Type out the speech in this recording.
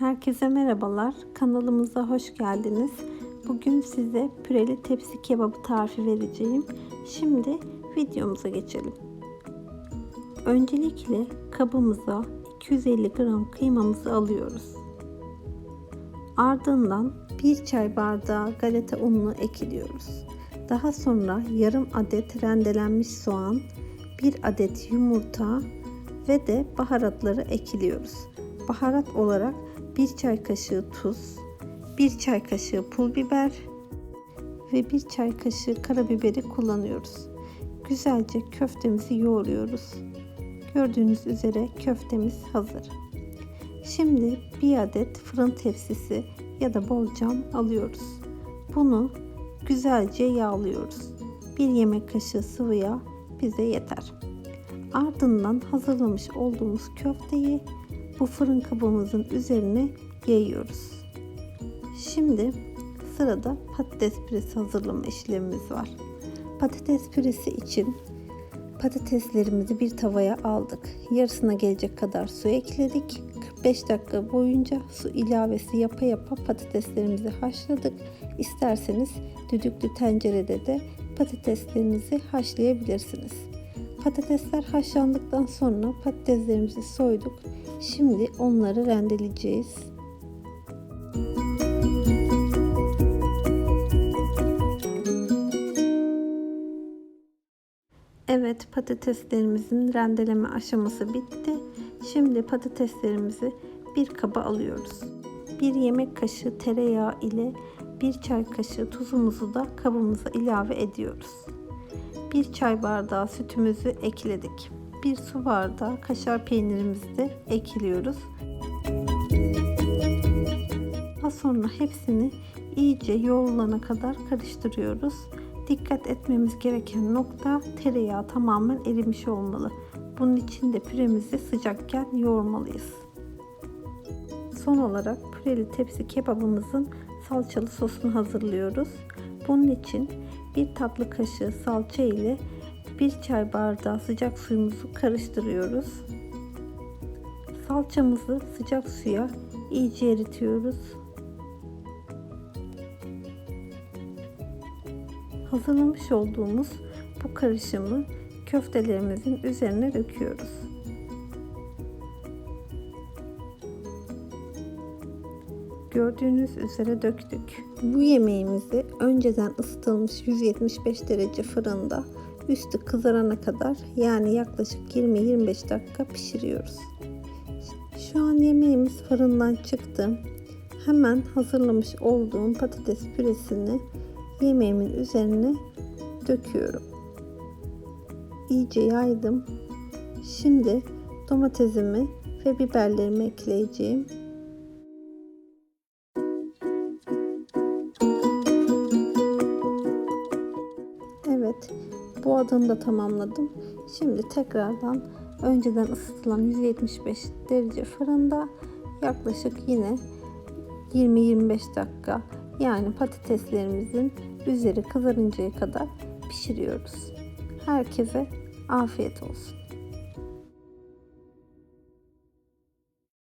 Herkese merhabalar. Kanalımıza hoş geldiniz. Bugün size püreli tepsi kebabı tarifi vereceğim. Şimdi videomuza geçelim. Öncelikle kabımıza 250 gram kıymamızı alıyoruz. Ardından 1 çay bardağı galeta ununu ekliyoruz. Daha sonra yarım adet rendelenmiş soğan, 1 adet yumurta ve de baharatları ekliyoruz. Baharat olarak 1 çay kaşığı tuz, 1 çay kaşığı pul biber ve 1 çay kaşığı karabiberi kullanıyoruz. Güzelce köftemizi yoğuruyoruz. Gördüğünüz üzere köftemiz hazır. Şimdi bir adet fırın tepsisi ya da borcam alıyoruz. Bunu güzelce yağlıyoruz. Bir yemek kaşığı sıvı yağ bize yeter. Ardından hazırlamış olduğumuz köfteyi bu fırın kabımızın üzerine yayıyoruz. Şimdi sırada patates püresi hazırlama işlemimiz var. Patates püresi için patateslerimizi bir tavaya aldık. Yarısına gelecek kadar su ekledik. 45 dakika boyunca su ilavesi yapa yapa patateslerimizi haşladık. İsterseniz düdüklü tencerede de patateslerinizi haşlayabilirsiniz. Patatesler haşlandıktan sonra patateslerimizi soyduk. Şimdi onları rendeleyeceğiz. Evet patateslerimizin rendeleme aşaması bitti. Şimdi patateslerimizi bir kaba alıyoruz. Bir yemek kaşığı tereyağı ile bir çay kaşığı tuzumuzu da kabımıza ilave ediyoruz. Bir çay bardağı sütümüzü ekledik. Bir su bardağı kaşar peynirimizi de ekliyoruz. Daha sonra hepsini iyice yoğrulana kadar karıştırıyoruz. Dikkat etmemiz gereken nokta tereyağı tamamen erimiş olmalı. Bunun için de püremizi sıcakken yoğurmalıyız. Son olarak püreli tepsi kebabımızın salçalı sosunu hazırlıyoruz. Bunun için bir tatlı kaşığı salça ile bir çay bardağı sıcak suyumuzu karıştırıyoruz. Salçamızı sıcak suya iyice eritiyoruz. Hazırlamış olduğumuz bu karışımı köftelerimizin üzerine döküyoruz. Gördüğünüz üzere döktük. Bu yemeğimizi önceden ısıtılmış 175 derece fırında üstü kızarana kadar yani yaklaşık 20-25 dakika pişiriyoruz. Şu an yemeğimiz fırından çıktı. Hemen hazırlamış olduğum patates püresini yemeğimin üzerine döküyorum. İyice yaydım. Şimdi domatesimi ve biberlerimi ekleyeceğim. Bu adımı da tamamladım. Şimdi tekrardan önceden ısıtılan 175 derece fırında yaklaşık yine 20-25 dakika yani patateslerimizin üzeri kızarıncaya kadar pişiriyoruz. Herkese afiyet olsun.